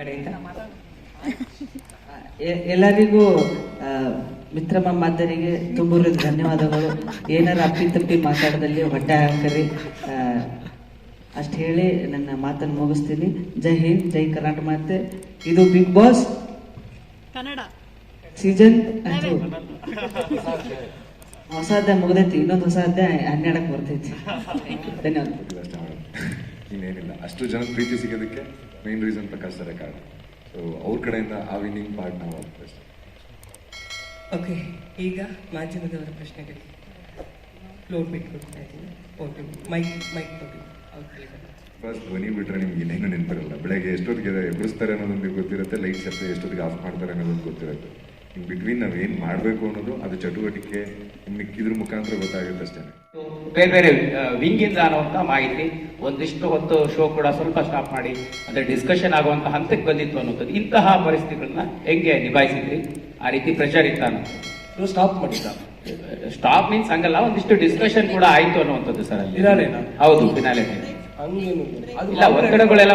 ಕಡೆಯಿಂದ? ಎಲ್ಲರಿಗೂ ಮಿತ್ರ ಮಿತ್ರಮ್ಮ ಮಾದರಿಗೆ ತುಂಬ ಧನ್ಯವಾದಗಳು. ಏನಾರು ಅಪ್ಪಿ ತಪ್ಪಿ ಮಾತಾಡದಲ್ಲಿ ಹೊಟ್ಟೆ ಹಾಕರಿ. ಅಷ್ಟು ಹೇಳಿ ನನ್ನ ಮಾತನ್ನು ಮುಗಿಸ್ತೀನಿ. ಜೈ ಹಿಂದ್ ಜೈ ಕರ್ನಾಟಕ ಮಾತೆ. ಇದು ಬಿಗ್ ಬಾಸ್ ಕನ್ನಡ. ಸೀಸನ್ ಹೊಸ ಅಧ್ಯಾಯ ಮುಗ್ದೈತಿ ಇನ್ನೊಂದು ಹೊಸ ಅಧ್ಯಾಯ ಹನ್ನೆರಡಕ್ಕೆ ಬರ್ತೈತಿ. ಧನ್ಯವಾದ ಅಷ್ಟೇ ಜನ ಪ್ರೀತಿ ಸಿಗೋದಕ್ಕೆ ಮೇನ್ ರೀಸನ್ ಪ್ರಕಾಶ್ ಸರ ಕಾರಣ. ಸೊ ಅವ್ರ ಕಡೆಯಿಂದ ಆ ವಿನ್ನಿಂಗ್ ಪಾರ್ಟ್ ನಾವು ಆಗ್ತದೆ ಓಕೆ ಈಗ ಮಾಧ್ಯಮದವರ ಪ್ರಶ್ನೆಗಳಿಗೆ ಫ್ಲೋರ್ ಬಿಟ್ಕೊಡ್ತಾ ಇದ್ದೀನಿ. ಓಕೆ ಮೈಕ್ ಮೈಕ್ ಕೊಡಿ. ಫಸ್ಟ್ ಧ್ವನಿ ಬಿಟ್ಟರೆ ನಿಮ್ಗೆ ಇನ್ನೇನು ನೆನಪಿರಲ್ಲ. ಬೆಳಗ್ಗೆ ಎಷ್ಟೊತ್ತಿಗೆ ಅನ್ನೋದು ಅನ್ನೋದೊಂದು ಗೊತ್ತಿರುತ್ತೆ ಲೈಟ್ಸ್ ಎಷ್ಟೊತ್ತಿಗೆ ಆಫ್ ಮಾಡ್ತಾರೆ ಅನ್ನೋದೊಂದು ಗೊತ್ತಿರುತ್ತೆ. ಇನ್ ಬಿಟ್ವೀನ್ ನಾವು ಏನು ಮಾಡಬೇಕು ಅನ್ನೋದು ಅದು ಚಟುವಟಿಕೆ ಮಿಕ್ಕಿದ್ರ ಮುಖಾಂತರ ಗೊತ್ತಾಗುತ್ತೆ ಅಷ್ಟೇ. ಬೇರೆ ಬೇರೆ ವಿಂಗ್ ಇಂದ ಅನ್ನುವಂತ ಮಾಹಿತಿ ಒಂದಿಷ್ಟು ಹೊತ್ತು ಶೋ ಕೂಡ ಸ್ವಲ್ಪ ಸ್ಟಾಪ್ ಮಾಡಿ ಅಂದ್ರೆ ಡಿಸ್ಕಷನ್ ಆಗುವಂತ ಹಂತಕ್ಕೆ ಬಂದಿತ್ತು ಅನ್ನೋದು ಇಂತಹ ಪರಿಸ್ಥಿತಿಗಳನ್ನ ಹೆಂಗೆ ನಿಭಾಯಿಸಿದ್ರಿ? ಆ ರೀತಿ ಪ್ರೆಷರ್ ಇತ್ತ ಅನ್ನೋದು ಸ್ಟಾಪ್ ಮಾಡಿದ್ದ. ಸ್ಟಾಪ್ ಮೀನ್ಸ್ ಹಂಗಲ್ಲ ಒಂದಿಷ್ಟು ಡಿಸ್ಕಷನ್ ಕೂಡ ಆಯ್ತು ಅನ್ನುವಂಥದ್ದು ಸರ್ ಅಲ್ಲಿ? ಹೌದು ಫಿನಾಲೆ ಹಂಗೇನು ಇಲ್ಲ ಒತ್ತಡಗಳೆಲ್ಲ